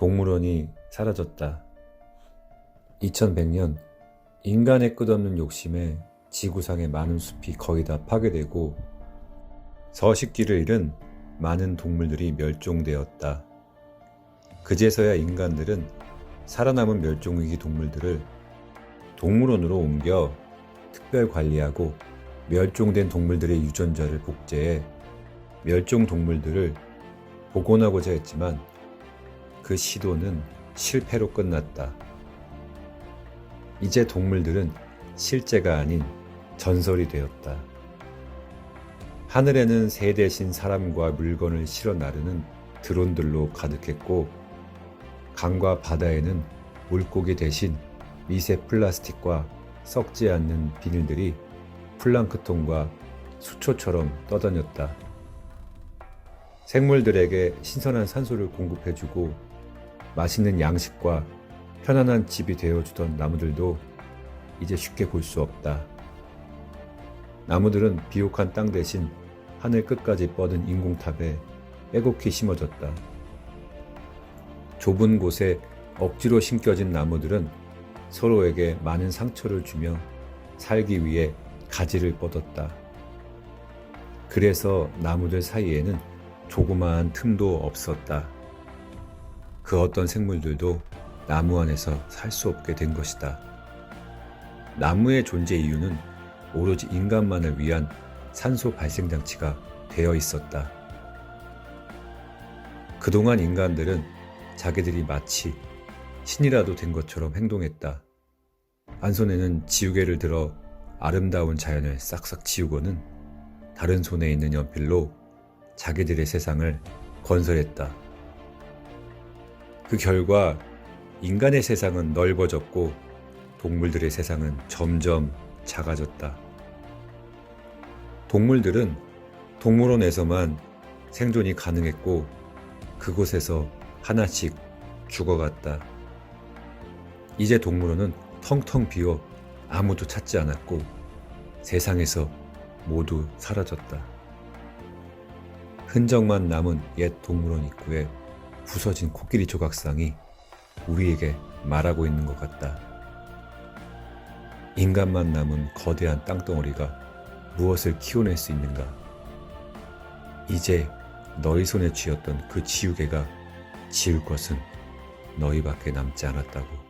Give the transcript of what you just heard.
동물원이 사라졌다. 2100년 인간의 끝없는 욕심에 지구상의 많은 숲이 거의 다 파괴되고 서식지를 잃은 많은 동물들이 멸종되었다. 그제서야 인간들은 살아남은 멸종위기 동물들을 동물원으로 옮겨 특별 관리하고 멸종된 동물들의 유전자를 복제해 멸종 동물들을 복원하고자 했지만 그 시도는 실패로 끝났다. 이제 동물들은 실제가 아닌 전설이 되었다. 하늘에는 새 대신 사람과 물건을 실어 나르는 드론들로 가득했고, 강과 바다에는 물고기 대신 미세 플라스틱과 썩지 않는 비닐들이 플랑크톤과 수초처럼 떠다녔다. 생물들에게 신선한 산소를 공급해주고 맛있는 양식과 편안한 집이 되어주던 나무들도 이제 쉽게 볼 수 없다. 나무들은 비옥한 땅 대신 하늘 끝까지 뻗은 인공탑에 빼곡히 심어졌다. 좁은 곳에 억지로 심겨진 나무들은 서로에게 많은 상처를 주며 살기 위해 가지를 뻗었다. 그래서 나무들 사이에는 조그마한 틈도 없었다. 그 어떤 생물들도 나무 안에서 살 수 없게 된 것이다. 나무의 존재 이유는 오로지 인간만을 위한 산소 발생 장치가 되어 있었다. 그동안 인간들은 자기들이 마치 신이라도 된 것처럼 행동했다. 한 손에는 지우개를 들어 아름다운 자연을 싹싹 지우고는 다른 손에 있는 연필로 자기들의 세상을 건설했다. 그 결과 인간의 세상은 넓어졌고 동물들의 세상은 점점 작아졌다. 동물들은 동물원에서만 생존이 가능했고 그곳에서 하나씩 죽어갔다. 이제 동물원은 텅텅 비어 아무도 찾지 않았고 세상에서 모두 사라졌다. 흔적만 남은 옛 동물원 입구에 부서진 코끼리 조각상이 우리에게 말하고 있는 것 같다. 인간만 남은 거대한 땅덩어리가 무엇을 키워낼 수 있는가? 이제 너희 손에 쥐었던 그 지우개가 지울 것은 너희밖에 남지 않았다고.